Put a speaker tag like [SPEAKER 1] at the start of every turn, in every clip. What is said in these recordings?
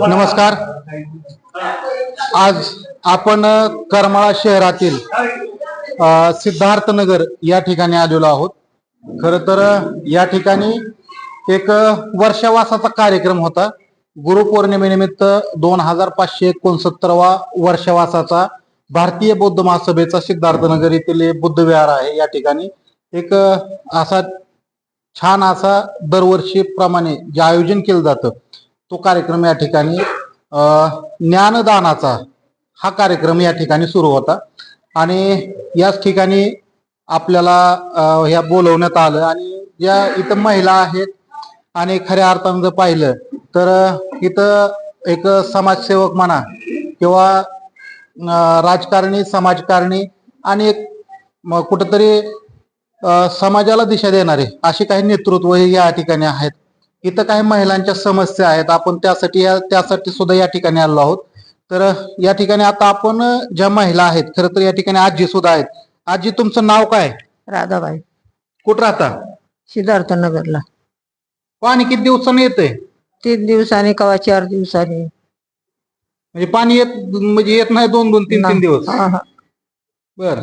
[SPEAKER 1] नमस्कार. आज आपण करमाळा शहरातील सिद्धार्थ सिद्धार्थनगर या ठिकाणी आलेलो आहोत. खर तर या ठिकाणी एक वर्षावासाचा वर्षवासाचा कार्यक्रम होता. गुरुपौर्णिमेनिमित्त दोन हजार पाचशे एकोणसत्तरवा वर्षवासाचा भारतीय बौद्ध महासभेचा सिद्धार्थनगर येथील बुद्ध विहार आहे या ठिकाणी. एक असा छान असा दरवर्षी प्रमाणे जे आयोजन केलं जातं तो कार्यक्रम या ठिकाणी ज्ञानदानाचा हा कार्यक्रम या ठिकाणी सुरू होता. आणि याच ठिकाणी आपल्याला ह्या बोलवण्यात आलं आणि ज्या इथं महिला आहेत आणि खऱ्या अर्थानं जर पाहिलं तर इथं एक समाजसेवक म्हणा किंवा राजकारणी समाजकारणी आणि एक कुठंतरी समाजाला दिशा देणारे असे काही नेतृत्व या ठिकाणी आहेत. इथं काही महिलांच्या समस्या आहेत. आपण त्यासाठी या त्यासाठी सुद्धा या ठिकाणी आलो आहोत. तर या ठिकाणी आता आपण ज्या महिला आहेत खरं तर या ठिकाणी आजी सुद्धा आहेत. आजी तुमचं नाव काय?
[SPEAKER 2] राधाबाई.
[SPEAKER 1] कुठं राहता?
[SPEAKER 2] सिद्धार्थ नगरला.
[SPEAKER 1] पाणी किती दिवसांनी येतंय?
[SPEAKER 2] तीन दिवसांनी कवा चार दिवसांनी.
[SPEAKER 1] म्हणजे पाणी येत म्हणजे येत नाही दोन दोन तीन तीन दिवस?
[SPEAKER 2] हा, हा.
[SPEAKER 1] बर.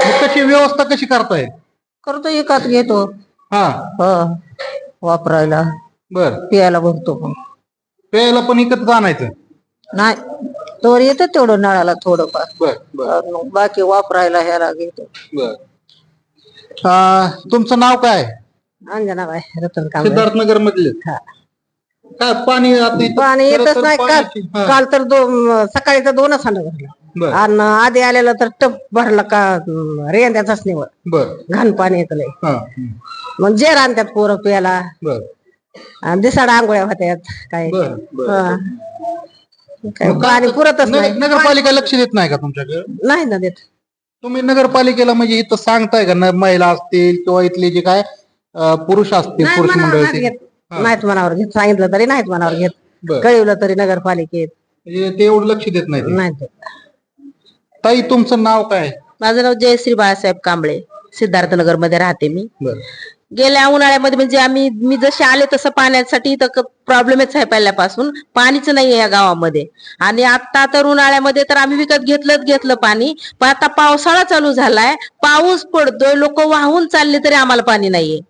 [SPEAKER 1] मग कशी व्यवस्था कशी करताय?
[SPEAKER 2] करतो एकात घेतो.
[SPEAKER 1] हा.
[SPEAKER 2] ह वापरायला.
[SPEAKER 1] बर.
[SPEAKER 2] पियाला भरतो पण.
[SPEAKER 1] प्यायला पण इकत आणायचं?
[SPEAKER 2] नाही तोवर येतं तेवढं नळाला थोडंफार.
[SPEAKER 1] बर बर.
[SPEAKER 2] अन मग बाकी वापरायला ह्याला घेतो.
[SPEAKER 1] बर. तुमचं नाव काय?
[SPEAKER 2] अंजनाबाई रतन कांबळे.
[SPEAKER 1] सिद्धार्थनगर मधले
[SPEAKER 2] हा.
[SPEAKER 1] काय पाणी आता इथं
[SPEAKER 2] पाणी
[SPEAKER 1] खरं
[SPEAKER 2] येतच
[SPEAKER 1] तर
[SPEAKER 2] नाही. काल
[SPEAKER 1] पाण्याची- हा,
[SPEAKER 2] काल तर दोन सकाळी तर दोनच हांड भरला.
[SPEAKER 1] बर.
[SPEAKER 2] आणि आधी आलेला तर टप भरला का रेंद्याचाच निवड
[SPEAKER 1] बर.
[SPEAKER 2] घाण पाणी येत लय
[SPEAKER 1] हा.
[SPEAKER 2] मग जेर आणतात पोरं प्यायला.
[SPEAKER 1] बर.
[SPEAKER 2] दिसाड आंघोळ्या होत्यात काय.
[SPEAKER 1] बर बर.
[SPEAKER 2] हा. काय
[SPEAKER 1] मग
[SPEAKER 2] पाणी
[SPEAKER 1] काय-
[SPEAKER 2] पुरतच
[SPEAKER 1] नगर-
[SPEAKER 2] नाही.
[SPEAKER 1] नगरपालिका लक्ष देत नाही का तुमच्याकडे?
[SPEAKER 2] नाही ना देत.
[SPEAKER 1] तुम्ही नगरपालिकेला म्हणजे इथं सांगताय का न महिला असतील किंवा इथले जे काय अ, पुरुष असतील
[SPEAKER 2] नाही
[SPEAKER 1] पुरुष
[SPEAKER 2] मनावर
[SPEAKER 1] मंडळ
[SPEAKER 2] नाहीत
[SPEAKER 1] असतील?
[SPEAKER 2] घेत. नाहीत मनावर घेत. सांगितलं तरी नाहीत मनावर घेत.
[SPEAKER 1] बर.
[SPEAKER 2] कळवलं तरी नगरपालिकेत.
[SPEAKER 1] म्हणजे ते एवढं लक्ष देत नाही ते.
[SPEAKER 2] नाही देत.
[SPEAKER 1] ताई तुमचं नाव काय?
[SPEAKER 3] माझं नाव जयश्री बाळासाहेब कांबळे. सिद्धार्थनगरमध्ये राहते मी.
[SPEAKER 1] बर.
[SPEAKER 3] गेल्या उन्हाळ्यामध्ये म्हणजे आम्ही मी जसे आले तसं पाण्यासाठी इथं प्रॉब्लेमच आहे पहिल्यापासून. पाणीच नाही या गावामध्ये. आणि आता तर उन्हाळ्यामध्ये तर आम्ही विकत घेतलंच घेतलं पाणी. पण आता पावसाळा चालू झालाय. पाऊस पडतोय. लोक वाहून चालले तरी आम्हाला पाणी नाहीये.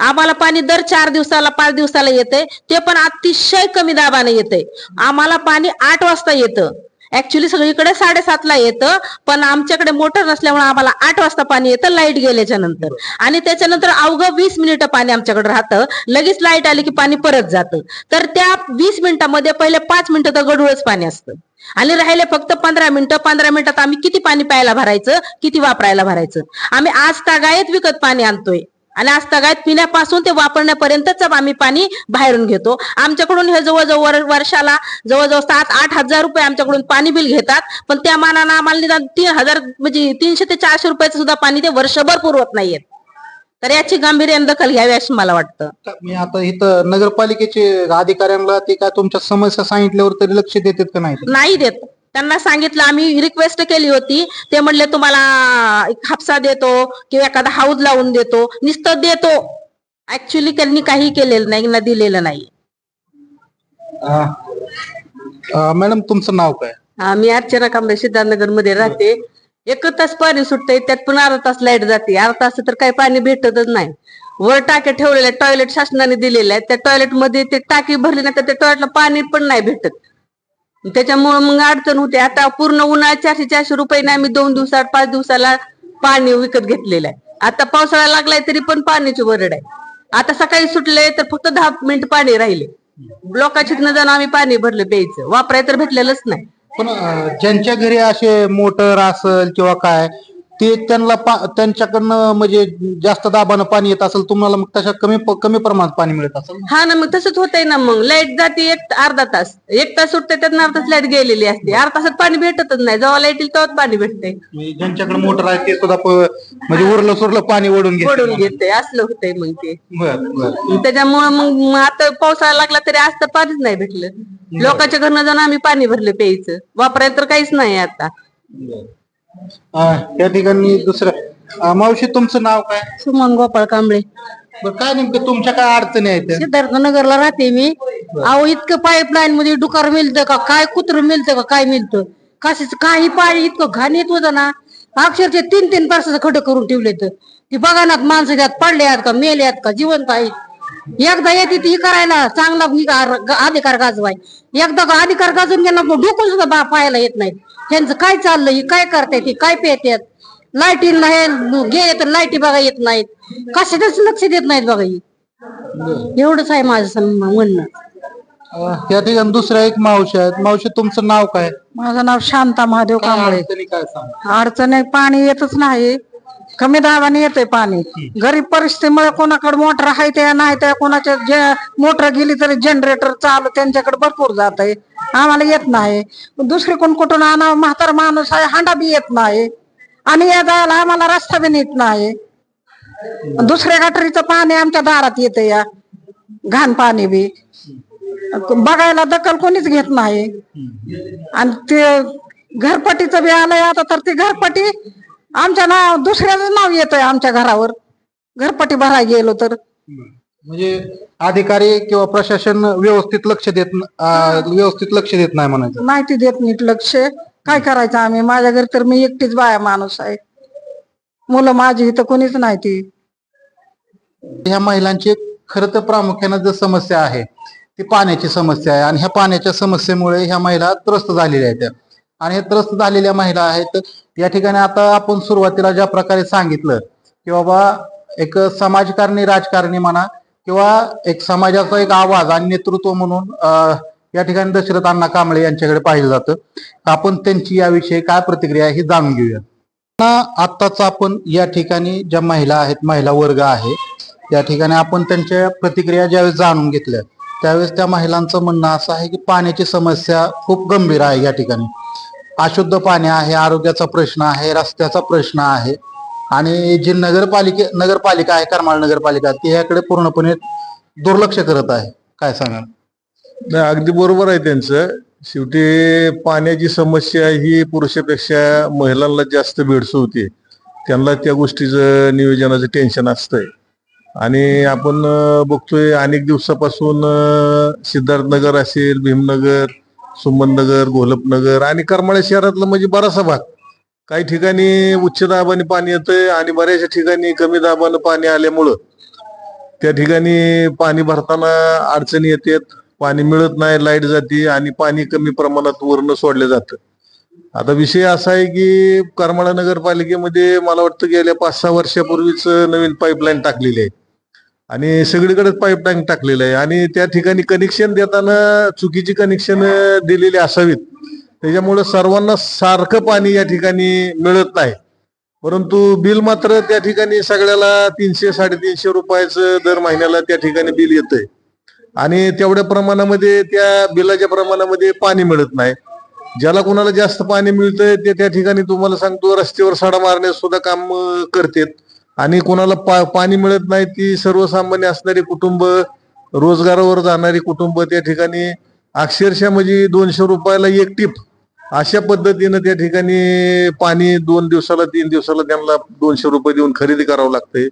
[SPEAKER 3] आम्हाला पाणी दर चार दिवसाला पाच दिवसाला येतंय. ते पण अतिशय कमी दाबाने येतंय. आम्हाला पाणी आठ वाजता येतं. ऍक्च्युली सगळीकडे साडेसातला येतं पण आमच्याकडे मोटर नसल्यामुळे आम्हाला आठ वाजता पाणी येतं लाइट गेल्याच्यानंतर. आणि त्याच्यानंतर अवघं वीस मिनिटं पाणी आमच्याकडे राहतं लगेच लाइट आली की पाणी परत जातं. तर त्या वीस मिनिटामध्ये पहिले पाच मिनिटं तर गडूळच पाणी असतं. आणि राहिले फक्त पंधरा मिनिटं पंधरा मिनिटात आम्ही किती पाणी प्यायला भरायचं किती वापरायला भरायचं. आम्ही आज तागायत विकत पाणी आणतोय. आणि आज तागायत पिण्यापासून ते वापरण्यापर्यंतच आम्ही पाणी बाहेरून घेतो. आमच्याकडून हे जवळजवळ वर- वर्षाला जवळजवळ सात आठ हजार रुपये आमच्याकडून पाणी बिल घेतात. पण त्या मानानं आम्हाला निदान तीन हजार म्हणजे तीनशे ते चारशे रुपयाचं सुद्धा पाणी ते वर्षभर पुरवत नाहीयेत. तर याची गांभीर्याने दखल घ्यावी असं मला वाटतं.
[SPEAKER 1] मी आता इथं नगरपालिकेचे अधिकाऱ्यांना ते काय तुमच्या समस्या सांगितल्यावर तरी लक्ष देतात का नाही?
[SPEAKER 3] नाही देत. त्यांना सांगितलं आम्ही रिक्वेस्ट केली होती. ते म्हणले तुम्हाला हापसा देतो किंवा एखादा हाऊस लावून देतो. नुसतं देतो. ऍक्च्युली त्यांनी काही केलेलं नाही ना दिलेलं नाही.
[SPEAKER 1] मॅडम तुमचं नाव काय?
[SPEAKER 2] आम्ही अर्चना कांबळे सिद्धार्थनगरमध्ये राहते. एक तास पाणी सुटतंय त्यात पण अर्धा तास लाइट जाते. अर्धा तास तर काही पाणी भेटतच नाही. वर टाक्या ठेवलेल्या टॉयलेट शासनाने दिलेल्या आहेत. त्या टॉयलेटमध्ये ते टाकी भरली नाही तर त्या टॉयलेटला पाणी पण नाही भेटत. त्याच्यामुळं मग अडचण होते. आता पूर्ण उन्हाळ्यात चारशे चारशे रुपयाने आम्ही दोन दिवसात पाच दिवसाला पाणी विकत घेतलेलं आहे. आता पावसाळा लागलाय तरी पण पाण्याची वरड आहे. आता सकाळी सुटले तर फक्त दहा मिनिट पाणी राहिले. लोकांची जाऊन आम्ही पाणी भरलं प्यायचं. वापराय तर भेटलेलंच नाही.
[SPEAKER 1] पण ज्यांच्या घरी असे मोटर असेल किंवा काय ते त्यांना त्यांच्याकडनं म्हणजे जास्त दाबानं पाणी येत असेल तुम्हाला मग तशा कमी कमी प्रमाणात पाणी मिळत असेल
[SPEAKER 2] हा ना मग तसंच होतंय ना मग. लाइट जाते एक अर्धा तास. एक तास सुटते त्यात अर्धा तास लाइट गेलेली असते. अर्धा तासात पाणी भेटतच नाही. जेव्हा लाइट येईल तेव्हाच पाणी भेटते
[SPEAKER 1] म्हणजे ज्यांच्याकडे मोटर आहे ते सुद्धा प- म्हणजे उरलं सुरलं पाणी ओढून.
[SPEAKER 2] पडून घेते असलं होतंय मग ते.
[SPEAKER 1] बर बर.
[SPEAKER 2] त्याच्यामुळे मग आता पावसाळा लागला तरी आज तर पाणीच नाही भेटलं. लोकांच्या घरनं जाऊन आम्ही पाणी भरलं प्यायचं. वापरायला तर काहीच नाही आता.
[SPEAKER 1] अ, या ठिकाणी दुसरं. अ, मावशी तुमचं नाव काय?
[SPEAKER 3] सुमन गोपाळ कांबळे.
[SPEAKER 1] बरं, काय नेमकं तुमच्या काय अडचणी आहेत? त्या?
[SPEAKER 3] सिद्धार्थ नगरला राहते मी. अहो इतकं पाईपलाईन मध्ये डुकार मिळतं का? काय कुत्र मिळतं का? काय मिळतं? कशाच? काही पाणी इतकं घाण येत होतं ना अक्षरशः तीन तीन पार्साचं खड्डे करून ठेवले तर ती बघा ना माणसं त्यात पडले आहेत का? मेले आहेत का? जिवंत आहेत. एकदा येते ती करायला चांगला गा- अधिकार गाजवाय. एकदा का अधिकार गाजून गेला मग डोकून सुद्धा बा पाहायला येत नाहीत. त्यांचं काय चाललं ही काय करतायत ही काय पेतात लाईटी नाही गेले तर लाईटी बघा येत नाहीत. कशातच लक्ष देत नाहीत बघा ही. एवढंच आहे माझं सम- म्हणणं.
[SPEAKER 1] अं, या ठिकाणी दुसऱ्या एक मावशी आहेत. मावशी तुमचं नाव काय?
[SPEAKER 4] माझं नाव शांता महादेव कांबळे.
[SPEAKER 1] अडचणी काय सांग
[SPEAKER 4] अडचण आहे पाणी येतच नाही. कमी दाबाने येते पाणी. गरीब परिस्थितीमुळे कोणाकडे मोटर आहे त्या नाही त्या कोणाच्या जे मोटर गेली तरी जनरेटर चालू त्यांच्याकडे भरपूर जात आहे आम्हाला येत नाही. दुसरी कोण कुठून आणा म्हातारा माणूस आहे हांडा बी येत नाही. आणि या जायला आम्हाला रस्ता बी येत नाही. दुसऱ्या गटरीचं पाणी आमच्या दारात येतं या. घाण पाणी बी. बघायला दखल कोणीच घेत नाही. आणि ते घरपट्टीचं बी आलंय आता तर ते घरपट्टी आमच्या नाव दुसऱ्याच नाव येतंय आमच्या घरावर. घरपट्टी भरायला गेलो तर.
[SPEAKER 1] म्हणजे अधिकारी किंवा प्रशासन व्यवस्थित लक्ष देत न- अं, व्यवस्थित लक्ष देत नाही म्हणायचं.
[SPEAKER 4] माहिती देत नीट लक्ष. काय करायचं आम्ही? माझ्या घरी तर मी एकटीच बाया माणूस आहे. मुलं माझी इथं कोणीच नाही ती.
[SPEAKER 1] ह्या महिलांची खरं तर प्रामुख्यानं जर समस्या आहे ती पाण्याची समस्या आहे. आणि ह्या पाण्याच्या समस्येमुळे ह्या महिला त्रस्त झालेल्या आहेत. आणि हे त्रस्त झालेल्या महिला आहेत. या ठिकाणी आता आपण सुरुवातीला ज्या प्रकारे सांगितलं की बाबा एक समाजकारणी राजकारणी म्हणा किंवा एक समाजाचा एक आवाज आणि नेतृत्व म्हणून या ठिकाणी दशरथ अण्णा कांबळे यांच्याकडे पाहिलं जातं. आपण त्यांची याविषयी काय प्रतिक्रिया ही जाणून घेऊया. आत्ताच आपण या ठिकाणी ज्या महिला आहेत महिला वर्ग आहे त्या ठिकाणी आपण त्यांच्या प्रतिक्रिया ज्यावेळेस जाणून घेतल्या त्यावेळेस त्या महिलांचं म्हणणं असं आहे की पाण्याची समस्या खूप गंभीर आहे या ठिकाणी. अशुद्ध पाणी आहे आरोग्याचा प्रश्न आहे रस्त्याचा प्रश्न आहे. आणि जी नगरपालिके नगरपालिका आहे करमाळ नगरपालिका ती याकडे पूर्णपणे दुर्लक्ष करत आहे. काय सांगाल?
[SPEAKER 5] नाही अगदी बरोबर आहे त्यांचं. शेवटी पाण्याची समस्या ही पुरुषापेक्षा महिलांना जास्त भेडसवते त्यांना त्या गोष्टीचं नियोजनाचं टेन्शन असतंय. आणि आपण बघतोय अनेक दिवसापासून सिद्धार्थनगर असेल भीमनगर सुमननगर घोलपनगर आणि करमाळे शहरातलं म्हणजे बराचसा भाग. काही ठिकाणी उच्च दाबाने पाणी येतंय आणि बऱ्याचशा ठिकाणी कमी दाबानं पाणी आल्यामुळं त्या ठिकाणी पाणी भरताना अडचणी येतात. पाणी मिळत नाही लाइट जाते आणि पाणी कमी प्रमाणात वरनं सोडलं जातं. आता विषय असा आहे की करमाळा नगरपालिकेमध्ये मला वाटतं गेल्या पाच सहा वर्षापूर्वीच नवीन पाईपलाईन टाकलेली आहे. आणि सगळीकडेच पाईपलाईन टाकलेलं आहे. आणि त्या ठिकाणी कनेक्शन देताना चुकीची कनेक्शन दिलेली असावीत. त्याच्यामुळे सर्वांना सारखं पाणी या ठिकाणी मिळत नाही. परंतु बिल मात्र त्या ठिकाणी सगळ्याला तीनशे साडेतीनशे रुपयाचं दर महिन्याला त्या ठिकाणी बिल येतंय. आणि तेवढ्या प्रमाणामध्ये त्या बिलाच्या प्रमाणामध्ये पाणी मिळत नाही. ज्याला कोणाला जास्त पाणी मिळतंय ते त्या ठिकाणी तुम्हाला सांगतो रस्त्यावर साडा मारण्यास सुद्धा काम अं, करतात. आणि कोणाला पा- पाणी मिळत नाही ती सर्वसामान्य असणारी कुटुंब रोजगारावर जाणारी कुटुंब त्या ठिकाणी अक्षरशः म्हणजे दोनशे रुपयाला एक टीप. अशा पद्धतीनं त्या ठिकाणी पाणी दोन दिवसाला तीन दिवसाला त्यांना दोनशे रुपये देऊन खरेदी करावं लागतंय.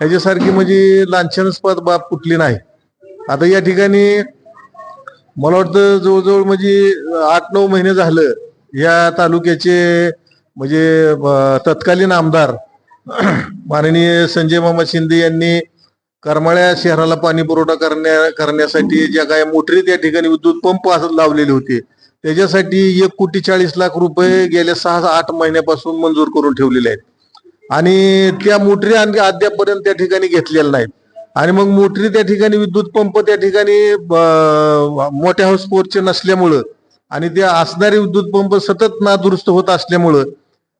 [SPEAKER 5] ह्याच्यासारखी म्हणजे लांछनास्पद बाब कुठली नाही. आता या ठिकाणी मला वाटतं जवळजवळ म्हणजे आठ नऊ महिने झालं या तालुक्याचे म्हणजे तत्कालीन आमदार माननीय संजय मामा शिंदे यांनी करमाळ्या शहराला पाणी पुरवठा करण्या करण्यासाठी ज्या काय मोटरी त्या ठिकाणी विद्युत पंप लावलेले होते त्याच्यासाठी एक कोटी चाळीस लाख रुपये गेल्या सहा आठ महिन्यापासून मंजूर करून ठेवलेले आहेत. आणि त्या मोटरी आणखी अद्यापपर्यंत त्या ठिकाणी घेतलेल्या नाहीत. आणि मग मोटरी त्या ठिकाणी विद्युत पंप त्या ठिकाणी मोठ्या हाऊस नसल्यामुळं आणि ते असणारे विद्युत पंप सतत नादुरुस्त होत असल्यामुळं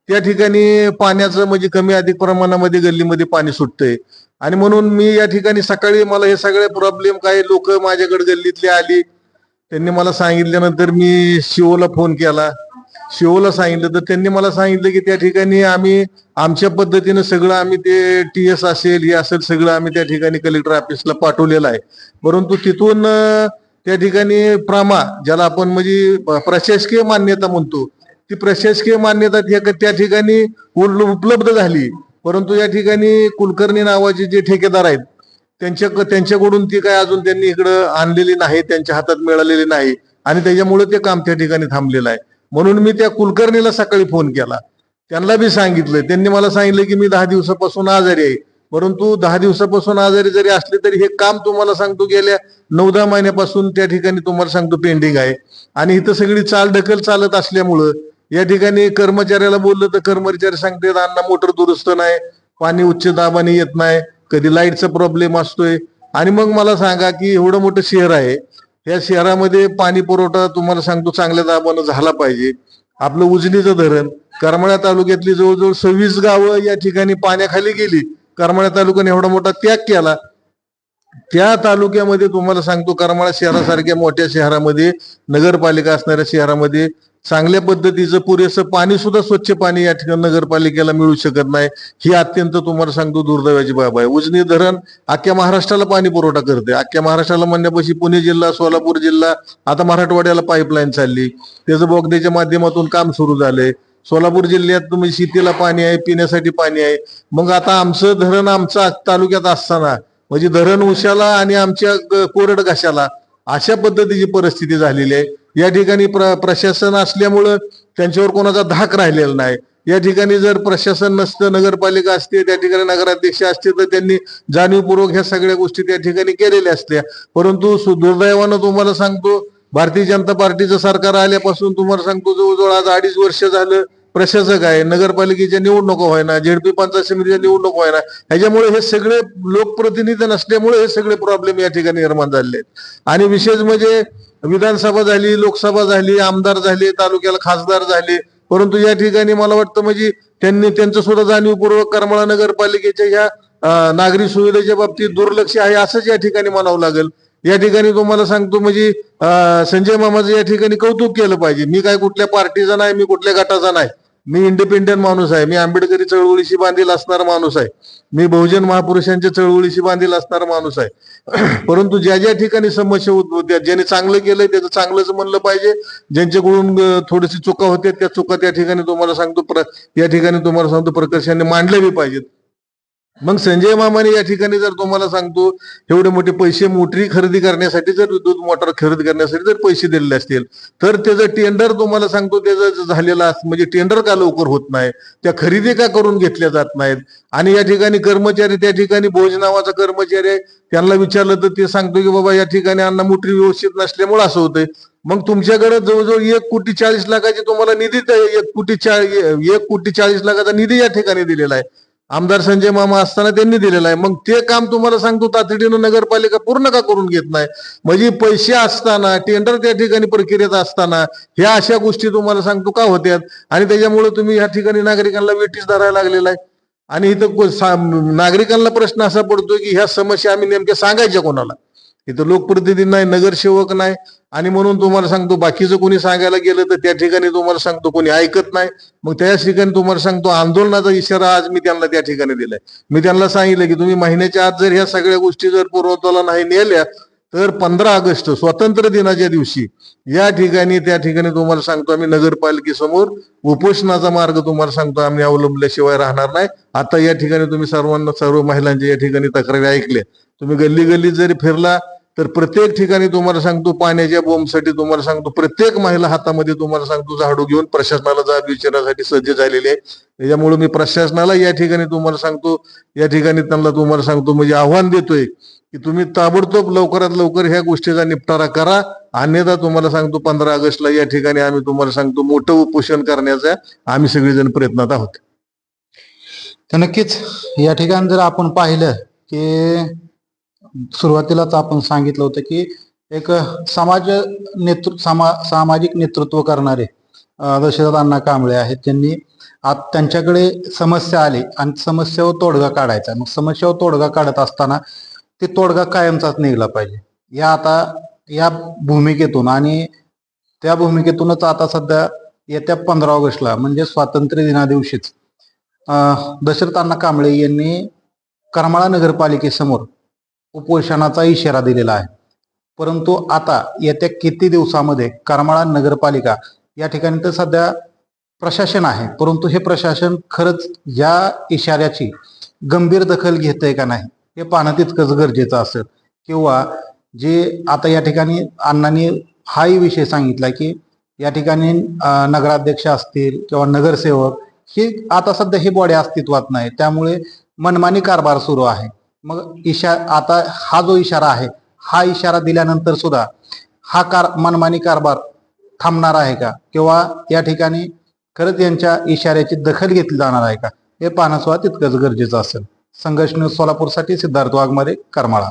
[SPEAKER 5] त्या ठिकाणी पाण्याचं म्हणजे कमी अधिक प्रमाणामध्ये गल्लीमध्ये पाणी सुटतंय. आणि म्हणून मी या ठिकाणी सकाळी मला हे सगळे प्रॉब्लेम काही लोक माझ्याकडे गल्लीतले आली. त्यांनी मला सांगितल्यानंतर मी शिओला फोन केला. शिओला सांगितलं तर त्यांनी मला सांगितलं की त्या ठिकाणी आम्ही आमच्या पद्धतीनं सगळं आम्ही ते टी एस असेल हे असेल सगळं आम्ही त्या ठिकाणी कलेक्टर ऑफिसला पाठवलेलं आहे. परंतु तिथून त्या ठिकाणी प्रामा ज्याला आपण म्हणजे प्रशासकीय मान्यता म्हणतो ती प्रशासकीय मान्यता त्या ठिकाणी उपलब्ध झाली. परंतु या ठिकाणी कुलकर्णी नावाचे जे ठेकेदार आहेत त्यांच्या त्यांच्याकडून ती काय अजून त्यांनी इकडं आणलेली नाही त्यांच्या हातात मिळालेली नाही आणि त्याच्यामुळे ते काम त्या ठिकाणी थांबलेलं आहे. म्हणून मी त्या कुलकर्णीला सकाळी फोन केला. त्यांना बी सांगितलं. त्यांनी मला सांगितलं की मी दहा दिवसापासून आजारी आहे. परंतु दहा दिवसापासून आजारी जरी असले तरी हे काम तुम्हाला सांगतो गेल्या नऊ दहा महिन्यापासून त्या ठिकाणी तुम्हाला सांगतो पेंडिंग आहे. आणि इथं सगळी चाल ढकल चालत असल्यामुळं या ठिकाणी कर्मचाऱ्याला बोललं तर कर्मचारी सांगतात अण्णा मोटर दुरुस्त नाही पाणी उच्च दाबाने येत नाही कधी लाईटचा प्रॉब्लेम असतोय. आणि मग मला सांगा की एवढं मोठं शहर आहे या शहरामध्ये पाणी पुरवठा तुम्हाला सांगतो चांगल्या दाबानं झाला पाहिजे. आपलं उजनीचं धरण करमाळ्या तालुक्यातली जवळजवळ सव्वीस गावं या ठिकाणी पाण्याखाली गेली. करमाळ्या तालुक्याने एवढा मोठा त्याग केला. त्या तालुक्यामध्ये तुम्हाला सांगतो करमाळा शहरासारख्या मोठ्या शहरामध्ये नगरपालिका असणाऱ्या शहरामध्ये चांगल्या पद्धतीचं पुरेसं पाणी सुद्धा स्वच्छ पाणी या ठिकाणी नगरपालिकेला मिळू शकत नाही. ही अत्यंत तुम्हाला सांगतो दुर्दैवाची बाब आहे. उजनी धरण अख्ख्या महाराष्ट्राला पाणी पुरवठा करते. अख्ख्या महाराष्ट्राला म्हणण्यापाशी पुणे जिल्हा सोलापूर जिल्हा आता मराठवाड्याला पाईपलाईन चालली. त्याचं बोगद्याच्या माध्यमातून काम सुरू झालंय सोलापूर जिल्ह्यात तुम्ही शेतीला पाणी आहे पिण्यासाठी पाणी आहे. मग आता आमचं धरण आमचं तालुक्यात असताना म्हणजे धरण उशाला आणि आमच्या ग- कोरड घशाला अशा पद्धतीची परिस्थिती झालेली आहे. या ठिकाणी प्र प्रशासन असल्यामुळं त्यांच्यावर कोणाचा धाक राहिलेला नाही. या ठिकाणी जर प्रशासन नसतं नगरपालिका असते त्या ठिकाणी नगराध्यक्ष असते तर त्यांनी जाणीवपूर्वक ह्या सगळ्या गोष्टी त्या ठिकाणी केलेल्या असत्या. परंतु सु- दुर्दैवानं तुम्हाला सांगतो भारतीय जनता पार्टीचं सरकार आल्यापासून तुम्हाला सांगतो जवळजवळ आज अडीच वर्ष झालं प्रशासक आहे. नगरपालिकेच्या निवडणुका व्हायना झेडपी पंचायत समितीच्या निवडणूक व्हायना. ह्याच्यामुळे हे सगळे लोकप्रतिनिधी नसल्यामुळे हे सगळे प्रॉब्लेम या ठिकाणी निर्माण झाले आहेत. आणि विशेष म्हणजे विधानसभा झाली लोकसभा झाली आमदार झाले तालुक्याला खासदार झाले. परंतु या ठिकाणी मला वाटतं म्हणजे त्यांनी त्यांचं सुद्धा जाणीवपूर्वक करमाळा नगरपालिकेच्या ह्या नागरी सुविधेच्या बाबतीत दुर्लक्ष आहे असंच या ठिकाणी म्हणावं लागेल. या ठिकाणी तुम्हाला सांगतो म्हणजे संजय मामाचं या ठिकाणी कौतुक केलं पाहिजे. मी काय कुठल्या पार्टीचा नाही मी कुठल्या गटाचा नाही. मी इंडिपेंडेंट माणूस आहे. मी आंबेडकरी चळवळीशी बांधील असणारा माणूस आहे. मी बहुजन महापुरुषांच्या चळवळीशी बांधील असणारा माणूस आहे. परंतु ज्या ज्या ठिकाणी समस्या उद्भवत्या ज्याने चांगलं केलंय त्याचं चांगलंच म्हणलं पाहिजे. ज्यांच्याकडून थोडीशी चुका होत्या त्या चुका त्या ठिकाणी तुम्हाला सांगतो प्र- या ठिकाणी तुम्हाला सांगतो प्रकर्षाने मांडल्या बी पाहिजेत. मग संजय मामाने या ठिकाणी जर तुम्हाला सांगतो एवढे मोठे पैसे मोटरी खरेदी करण्यासाठी जर विद्युत मोटर खरेदी करण्यासाठी जर पैसे दिलेले असतील तर त्याचं टेंडर तुम्हाला सांगतो त्याचं झालेला म्हणजे टेंडर का लवकर होत नाही त्या खरेदी का करून घेतल्या जात नाहीत? आणि या ठिकाणी कर्मचारी त्या ठिकाणी भोज नावाचा कर्मचारी आहे त्यांना विचारलं तर ते सांगतो की बाबा या ठिकाणी अन्न मोटरी व्यवस्थित नसल्यामुळे असं होतंय. मग तुमच्याकडे जवळजवळ एक कोटी चाळीस लाखाची तुम्हाला निधी एक कोटी चाळीस एक कोटी चाळीस लाखाचा निधी या ठिकाणी दिलेला आहे. आमदार संजय मामा असताना त्यांनी दिलेला आहे. मग ते काम तुम्हाला सांगतो तातडीनं नगरपालिका पूर्ण का करून घेत नाही? म्हणजे पैसे असताना टेंडर त्या ठिकाणी प्रक्रियेत असताना ह्या अशा गोष्टी तुम्हाला सांगतो का होत्यात? आणि त्याच्यामुळे तुम्ही ह्या ठिकाणी नागरिकांना वेटीस धरायला लागलेला आहे. आणि इथं नागरिकांना प्रश्न असा पडतोय की ह्या समस्या आम्ही नेमक्या सांगायच्या कोणाला? इथं लोकप्रतिनिधी नाही नगरसेवक नाही. आणि म्हणून तुम्हाला सांगतो बाकीचं कोणी सांगायला गेलं तर त्या ठिकाणी तुम्हाला सांगतो कोणी ऐकत नाही. मग त्याच ठिकाणी तुम्हाला सांगतो आंदोलनाचा इशारा आज मी त्यांना त्या ठिकाणी दिलाय. मी त्यांना सांगितलं की तुम्ही महिन्याच्या आत जर ह्या सगळ्या गोष्टी जर पुरवठाला नाही नेल्या तर पंधरा ऑगस्ट स्वातंत्र्य दिनाच्या दिवशी या ठिकाणी त्या ठिकाणी तुम्हाला सांगतो आम्ही नगरपालिकेसमोर उपोषणाचा मार्ग तुम्हाला सांगतो आम्ही अवलंबल्याशिवाय राहणार नाही. आता या ठिकाणी तुम्ही सर्वांना सर्व महिलांच्या या ठिकाणी तक्रारी ऐकल्या. तुम्ही गल्ली गल्लीत जरी फिरला तर प्रत्येक ठिकाणी तुम्हाला सांगतो पाण्याच्या बोंबसाठी तुम्हाला सांगतो प्रत्येक महिला हातामध्ये तुम्हाला सांगतो झाडू घेऊन प्रशासनाला जाब विचारण्यासाठी सज्ज झालेली आहे. त्याच्यामुळे मी प्रशासनाला या ठिकाणी तुम्हाला सांगतो या ठिकाणी त्यांना तुम्हाला सांगतो म्हणजे आव्हान देतोय की तुम्ही ताबडतोब लवकरात लवकर ह्या गोष्टीचा निपटारा करा. अन्यथा तुम्हाला सांगतो पंधरा ऑगस्टला या ठिकाणी आम्ही तुम्हाला सांगतो मोठं उपोषण करण्याचा आम्ही सगळेजण प्रयत्नात आहोत.
[SPEAKER 1] तर नक्कीच या ठिकाणी जर आपण पाहिलं की सुरुवातीलाच आपण सांगितलं होतं की एक समाज नेतृत्व सामा सामाजिक नेतृत्व करणारे दशरथ अण्णा कांबळे आहेत. त्यांनी आत त्यांच्याकडे समस्या आली आणि समस्येवर तोडगा काढायचा. मग समस्येवर तोडगा काढत असताना ते तोडगा कायमचाच निघला पाहिजे. या आता या भूमिकेतून आणि त्या भूमिकेतूनच आता सध्या येत्या पंधरा ऑगस्टला म्हणजे स्वातंत्र्य दिना दिवशीच अं, दशरथ अण्णा कांबळे यांनी करमाळा नगरपालिकेसमोर उपोषणाचा इशारा दिलेला आहे. परंतु आता येत्या किती दिवसामध्ये करमाळा नगरपालिका या ठिकाणी तर सध्या प्रशासन आहे. परंतु हे प्रशासन खरंच या इशाऱ्याची गंभीर दखल घेतंय का नाही हे पाहणं तितकंच गरजेचं असेल. किंवा जे आता या ठिकाणी अण्णांनी हाही विषय सांगितला की या ठिकाणी नगराध्यक्ष असतील किंवा नगरसेवक हे आता सध्या ही बॉडी अस्तित्वात नाही. त्यामुळे मनमानी कारभार सुरू आहे. मग इशा आता हा जो इशारा आहे हा इशारा दिल्यानंतर सुद्धा हा कार मनमानी कारभार थांबणार आहे का? किंवा या ठिकाणी खरंच यांच्या इशाऱ्याची दखल घेतली जाणार आहे का? हे पाहणं सुद्धा तितकंच गरजेचं असेल. संघर्ष न्यूज सोलापूरसाठी सिद्धार्थ वाघमारे करमाळा.